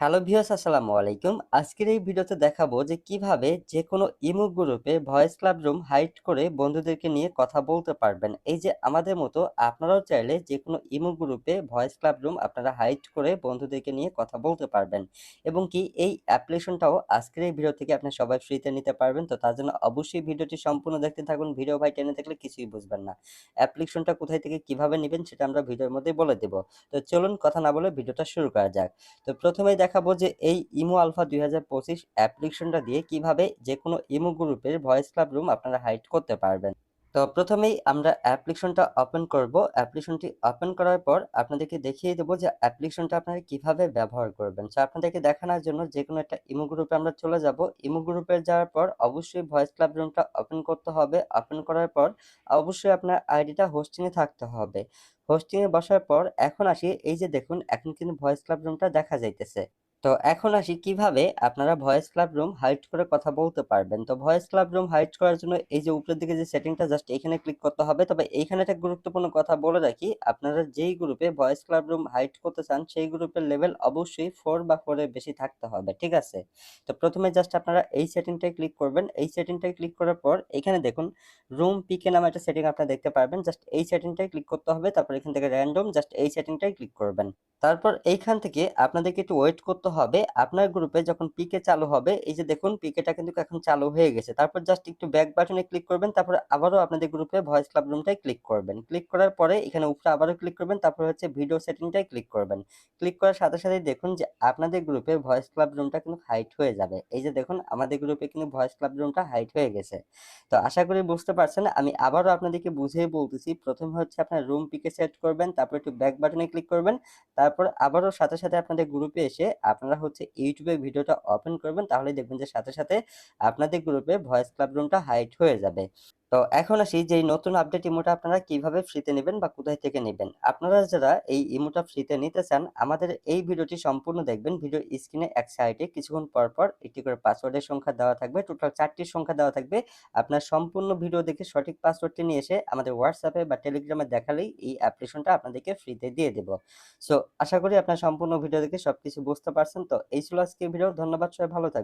Hello viewers, আসসালামু আলাইকুম। আজকের এই ভিডিওতে দেখাবো যে কীভাবে যে কোনো ইমো গ্রুপে ভয়েস ক্লাব রুম হাইড করে বন্ধুদেরকে নিয়ে কথা বলতে পারবেন। এই যে আমাদের মতো আপনারাও চাইলে যে কোনো ইমো গ্রুপে ভয়েস ক্লাব রুম আপনারা হাইড করে বন্ধুদেরকে নিয়ে কথা বলতে পারবেন এবং কি এই অ্যাপ্লিকেশনটাও আজকের এই ভিডিও থেকে আপনি সবাই ফ্রিতে নিতে পারবেন। তো তার জন্য অবশ্যই ভিডিওটি সম্পূর্ণ দেখতে থাকুন। ভিডিও ভাই টেনে দেখলে কিছুই বুঝবেন না। অ্যাপ্লিকেশনটা কোথায় থেকে কীভাবে নেবেন সেটা আমরা ভিডিওর মধ্যে বলে দেব। তো চলুন কথা না বলে ভিডিওটা শুরু করা যাক। তো প্রথমেই দেখাবো যে এই ইমো আলফা দুই হাজার পঁচিশ অ্যাপ্লিকেশনটা দিয়ে কীভাবে যে কোনো ইমো গ্রুপের ভয়েস ক্লাব রুম আপনারা হাইড করতে পারবেন। তো প্রথমেই আমরা অ্যাপ্লিকেশনটা ওপেন করব। অ্যাপ্লিকেশনটি ওপেন করার পর আপনাদেরকে দেখিয়ে দেবো যে অ্যাপ্লিকেশনটা আপনারা কীভাবে ব্যবহার করবেন। সো আপনাদেরকে দেখানোর জন্য যে কোনো একটা ইমো গ্রুপে আমরা চলে যাব। ইমো গ্রুপে যাওয়ার পর অবশ্যই ভয়েস ক্লাব রুমটা ওপেন করতে হবে। ওপেন করার পর অবশ্যই আপনার আইডিটা হোস্টিংয়ে থাকতে হবে। হোস্টিংয়ে বসার পর এখন আসি, এই যে দেখুন, এখন কিন্তু ভয়েস ক্লাব রুমটা দেখা যাইতেছে। তো এখন আসি কীভাবে আপনারা ভয়েস ক্লাব রুম হাইট করে কথা বলতে পারবেন। তো ভয়েস ক্লাব রুম হাইট করার জন্য এই যে উপরের দিকে যে সেটিংটা জাস্ট এখানে ক্লিক করতে হবে। তবে এইখানে একটা গুরুত্বপূর্ণ কথা বলে রাখি, আপনারা যেই গ্রুপে ভয়েস ক্লাব রুম হাইট করতে চান, সেই গ্রুপের লেভেল অবশ্যই ফোর বা ফোরের বেশি থাকতে হবে, ঠিক আছে? তো প্রথমে জাস্ট আপনারা এই সেটিংটায় ক্লিক করবেন। এই সেটিংটায় ক্লিক করার পর এখানে দেখুন রুম পিকে নামে একটা সেটিং আপনারা দেখতে পারবেন। জাস্ট এই সেটিংটায় ক্লিক করতে হবে। তারপর এখান থেকে র্যান্ডম জাস্ট এই সেটিংটায় ক্লিক করবেন। তারপর এইখান থেকে আপনাদেরকে একটু ওয়েট করতে হবে, আপনার গ্রুপে যখন পিকে চালু হবে, এই যে দেখুন পিকেটা কিন্তু এখন চালু হয়ে গেছে। তারপর জাস্ট একটু ব্যাক বাটনে ক্লিক করবেন, তারপর আবারও আপনাদের গ্রুপে ভয়েস ক্লাব রুমটায় ক্লিক করবেন। ক্লিক করার পরে এখানে উপরে আবারও ক্লিক করবেন, তারপর হচ্ছে ভিডিও সেটিংটায় ক্লিক করবেন। ক্লিক করার সাথে সাথে দেখুন যে আপনাদের গ্রুপে ভয়েস ক্লাব রুমটা কিন্তু হাইট হয়ে যাবে। এই যে দেখুন আমাদের গ্রুপে কিন্তু ভয়েস ক্লাব রুমটা হাইট হয়ে গেছে। তো আশা করি বুঝতে পারছেন, আমি আবারও আপনাদেরকে বুঝিয়ে বলতেছি, প্রথমে হচ্ছে আপনার রুম পিকে সেট করবেন, তারপর একটু ব্যাক বাটনে ক্লিক করবেন, তারপর আবারও সাথে সাথে আপনাদের গ্রুপে এসে আপনারা হচ্ছে ইউটিউবে ভিডিওটা ওপেন করবেন তাহলে দেখবেন যে সাথে সাথে আপনাদের গ্রুপে ভয়েস ক্লাব রুমটা হাইট হয়ে যাবে। তো এখন আসি যে নতুন আপডেট ইমোটা আপনারা কীভাবে ফ্রিতে নেবেন বা কোথায় থেকে নেবেন? আপনারা যারা এই ইমোটা ফ্রিতে নিতে চান, আমাদের এই ভিডিওটি সম্পূর্ণ দেখবেন। ভিডিও স্ক্রিনে এক সাইডে কিছুক্ষণ পর পর একটি করে পাসওয়ার্ডের সংখ্যা দেওয়া থাকবে। টোটাল চারটির সংখ্যা দেওয়া থাকবে। আপনার সম্পূর্ণ ভিডিও দেখে সঠিক পাসওয়ার্ডটি নিয়ে এসে আমাদের হোয়াটসঅ্যাপে বা টেলিগ্রামে দেখালেই এই অ্যাপ্লিকেশনটা আপনাদেরকে ফ্রিতে দিয়ে দেব। সো আশা করি আপনার সম্পূর্ণ ভিডিও দেখে সবকিছু বুঝতে পারছেন। তো এই ছিল আজকের ভিডিও ধন্যবাদ। সবাই ভালো থাকবেন।